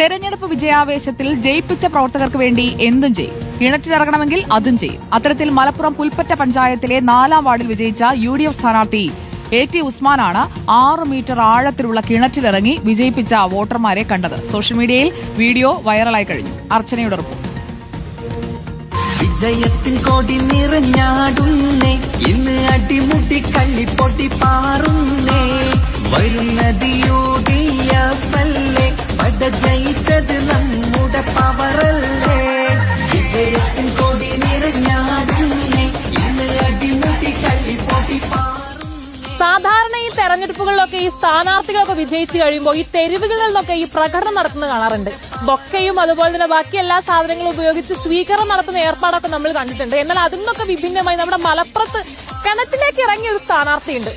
തെരഞ്ഞെടുപ്പ് വിജയാവേശത്തിൽ ജയിപ്പിച്ച പ്രവർത്തകർക്ക് വേണ്ടി എന്തും ചെയ്യും. കിണറ്റിലിറങ്ങണമെങ്കിൽ അതും ചെയ്യും. അത്തരത്തിൽ മലപ്പുറം പുൽപ്പറ്റ പഞ്ചായത്തിലെ നാലാം വാർഡിൽ വിജയിച്ച യു ഡി എഫ് സ്ഥാനാർത്ഥി എ ടി ഉസ്മാനാണ് ആറ് മീറ്റർ ആഴത്തിലുള്ള കിണറ്റിലിറങ്ങി വിജയിപ്പിച്ച വോട്ടർമാരെ കണ്ടത്. സോഷ്യൽ മീഡിയയിൽ വീഡിയോ വൈറലായി കഴിഞ്ഞു. അർച്ചനയുടെ റിപ്പോർട്ട്. വിജയത്തിൻ കൊടി തെരഞ്ഞെടുപ്പുകളിലൊക്കെ ഈ സ്ഥാനാർത്ഥികളൊക്കെ വിജയിച്ചു കഴിയുമ്പോൾ ഈ തെരുവുകളിൽ നിന്നൊക്കെ ഈ പ്രകടനം നടത്തുന്നത് കാണാറുണ്ട്. ബൊക്കയും അതുപോലെ തന്നെ ബാക്കി എല്ലാ സാധനങ്ങളും ഉപയോഗിച്ച് സ്വീകരണം നടത്തുന്ന ഏർപ്പാടൊക്കെ നമ്മൾ കണ്ടിട്ടുണ്ട്. എന്നാൽ അതിൽ നിന്നൊക്കെ വിഭിന്നമായി നമ്മുടെ മലപ്പുറത്ത് കിണറ്റിലേക്ക് ഇറങ്ങിയ ഒരു സ്ഥാനാർത്ഥിയുണ്ട്.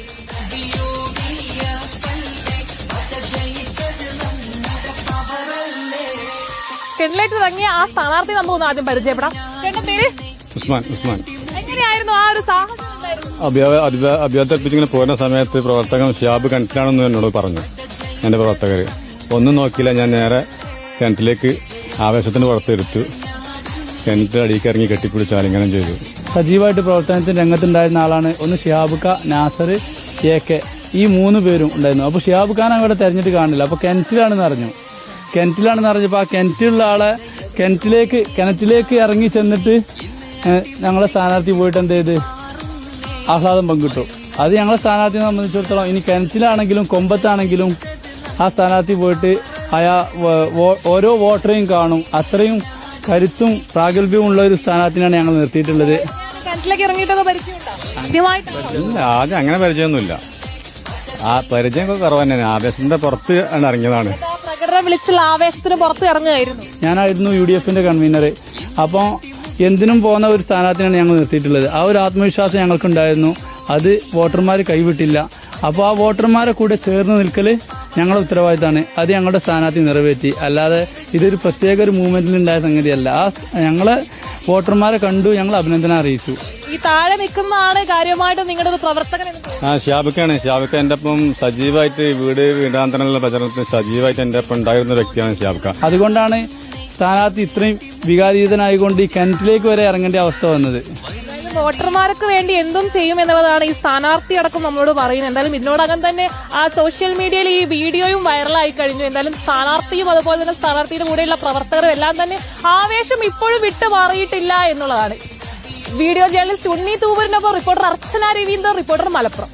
കിണറ്റിലേക്ക് ഇറങ്ങിയ ആ സ്ഥാനാർത്ഥി നമുക്ക് ആദ്യം പരിചയപ്പെടാം. ചേട്ടൻ പേര്? ഉസ്മാൻ ഉസ്മാൻ. എങ്ങനെയായിരുന്നു ആ ഒരു? അഭ്യാ അഭ്യർത്ഥിപ്പിച്ചിങ്ങനെ പോകുന്ന സമയത്ത് പ്രവർത്തകൻ ഷിയാബ് കിണറ്റിലാണെന്ന് എന്നോട് പറഞ്ഞു എന്റെ പ്രവർത്തകർ ഒന്നും നോക്കിയില്ല ഞാൻ നേരെ കിണറ്റിലേക്ക് ആവേശത്തിന് പുറത്തെടുത്തു കിണറ്റിൽ അടിയിൽ ഇറങ്ങി കെട്ടിപ്പിടിച്ച് ആലിംഗനം ചെയ്തു. സജീവമായിട്ട് പ്രവർത്തനത്തിന് രംഗത്തുണ്ടായിരുന്ന ആളാണ് ഒന്ന് ഷിയാബ് ഖാ നാസർ എ കെ. ഈ മൂന്ന് പേരും ഉണ്ടായിരുന്നു. അപ്പോൾ ഷിയാബ് ഖാൻ അവിടെ തെരഞ്ഞിട്ട് കാണില്ല. അപ്പോൾ കിണറ്റിലാണെന്ന് അറിഞ്ഞു. കിണറ്റിലാണെന്ന് അറിഞ്ഞപ്പോൾ ആ കിണറ്റിലുള്ള ആളെ കിണറ്റിലേക്ക് കിണറ്റിലേക്ക് ഇറങ്ങി ചെന്നിട്ട് ഞങ്ങളെ സ്ഥാനാർത്ഥി പോയിട്ട് എന്ത് ചെയ്ത്? ആഹ്ലാദം പങ്കിട്ടു. അത് ഞങ്ങളെ സ്ഥാനാർത്ഥിയെ സംബന്ധിച്ചിടത്തോളം ഇനി കിണറ്റിലാണെങ്കിലും കൊമ്പത്താണെങ്കിലും ആ സ്ഥാനാർത്ഥി പോയിട്ട് അയാ ഓരോ വോട്ടറെയും കാണും. അത്രയും കരുത്തും പ്രാഗൽഭ്യവും ഉള്ള ഒരു സ്ഥാനാർത്ഥിനാണ് ഞങ്ങൾ നിർത്തിയിട്ടുള്ളത്. ഇല്ല ആദ്യം അങ്ങനെ പരിചയമൊന്നുമില്ല. ആ പരിചയമൊക്കെ കുറവ് തന്നെയാണ്. ആവേശത്തിന്റെ പുറത്ത് ഇറങ്ങിയതാണ്. വിളിച്ചുള്ള ആവേശത്തിന് പുറത്ത് ഇറങ്ങുകയായിരുന്നു. ഞാനായിരുന്നു യു ഡി എഫിന്റെ കൺവീനർ അപ്പോൾ എന്തിനും പോകുന്ന ഒരു സ്ഥാനാർത്ഥിയാണ് ഞങ്ങൾ നിർത്തിയിട്ടുള്ളത്. ആ ഒരു ആത്മവിശ്വാസം ഞങ്ങൾക്കുണ്ടായിരുന്നു. അത് വോട്ടർമാർ കൈവിട്ടില്ല. അപ്പോൾ ആ വോട്ടർമാരെ കൂടെ ചേർന്ന് നിൽക്കൽ ഞങ്ങളുടെ ഉത്തരവാദിത്തമാണ്. അത് ഞങ്ങളുടെ സ്ഥാനാർത്ഥി നിറവേറ്റി. അല്ലാതെ ഇതൊരു പ്രത്യേക ഒരു മൂവ്മെന്റിൽ ഉണ്ടായ സംഗതിയല്ല. ആ ഞങ്ങളെ വോട്ടർമാരെ കണ്ടു ഞങ്ങൾ അഭിനന്ദനം അറിയിച്ചു. ഈ താഴെ നിൽക്കുന്നതാണ് കാര്യമായിട്ട് നിങ്ങളുടെ പ്രവർത്തകൻ ആ ഷാബിക്കാണ് ഷാബിക്ക എന്റെ ഒപ്പം സജീവമായിട്ട് വീട് വീടാന്തരമുള്ള പ്രചരണത്തിൽ സജീവമായിട്ട് എന്റെ ഒപ്പം ഉണ്ടായിരുന്ന വ്യക്തിയാണ് ഷാബിക്ക അതുകൊണ്ടാണ് സ്ഥാനാർത്ഥി ഇത്രയും വികാരീതനായിക്കൊണ്ട് ഈ കിണറ്റിലേക്ക് വരെ ഇറങ്ങേണ്ട അവസ്ഥ വന്നത്. വോട്ടർമാർക്ക് വേണ്ടി എന്തും ചെയ്യും എന്നുള്ളതാണ് ഈ സ്ഥാനാർത്ഥി അടക്കം നമ്മളോട് പറയുന്നത്. എന്തായാലും ഇതിനോടകം തന്നെ ആ സോഷ്യൽ മീഡിയയിൽ ഈ വീഡിയോയും വൈറലായി കഴിഞ്ഞു. എന്തായാലും സ്ഥാനാർത്ഥിയും അതുപോലെ തന്നെ സ്ഥാനാർത്ഥിയുടെ കൂടെയുള്ള പ്രവർത്തകരും എല്ലാം തന്നെ ആവേശം ഇപ്പോഴും വിട്ടുമാറിയിട്ടില്ല എന്നുള്ളതാണ്. വീഡിയോ ജേർണലിസ്റ്റ് ഉണ്ണി തൂവരിനൊപ്പം റിപ്പോർട്ടർ അർച്ചന രവീന്ദ്രൻ റിപ്പോർട്ടർ മലപ്പുറം.